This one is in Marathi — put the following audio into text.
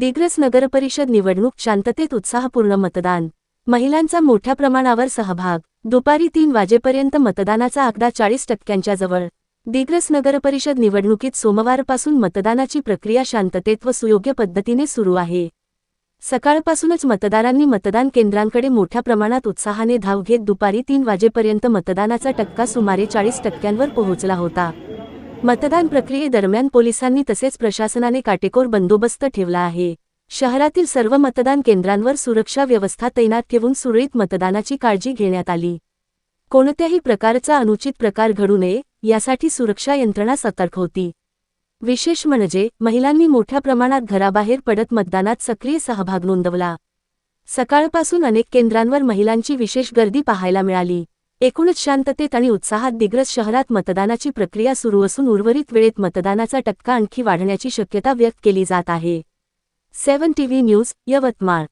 दिग्रस नगरपरिषद निवडणूक शांततेत उत्साहपूर्ण मतदान. महिलांचा मोठ्या प्रमाणावर सहभाग. दुपारी तीन वाजेपर्यंत मतदानाचा आकडा चाळीस टक्क्यांच्या जवळ. दिग्रस नगरपरिषद निवडणुकीत सोमवारपासून मतदानाची प्रक्रिया शांततेत व सुयोग्य पद्धतीने सुरू आहे. सकाळपासूनच मतदारांनी मतदान केंद्रांकडे मोठ्या प्रमाणात उत्साहाने धाव घेत दुपारी तीन वाजेपर्यंत मतदानाचा टक्का सुमारे चाळीस टक्क्यांवर पोहोचला होता. मतदान प्रक्रियेदरम्यान पोलिसांनी तसेच प्रशासनाने काटेकोर बंदोबस्त ठेवला आहे. शहरातील सर्व मतदान केंद्रांवर सुरक्षा व्यवस्था तैनात ठेवून सुरळीत मतदानाची काळजी घेण्यात आली. कोणत्याही प्रकारचा अनुचित प्रकार घडू नये यासाठी सुरक्षा यंत्रणा सतर्क होती. विशेष म्हणजे महिलांनी मोठ्या प्रमाणात घराबाहेर पडत मतदानात सक्रिय सहभाग नोंदवला. सकाळपासून अनेक केंद्रांवर महिलांची विशेष गर्दी पाहायला मिळाली. एकूणच शांततेत आणि उत्साहात दिग्रस शहरात मतदानाची प्रक्रिया सुरू असून उर्वरित वेळेत मतदानाचा टक्का आणखी वाढण्याची शक्यता व्यक्त केली जात आहे. Seven TV news Yavatmal.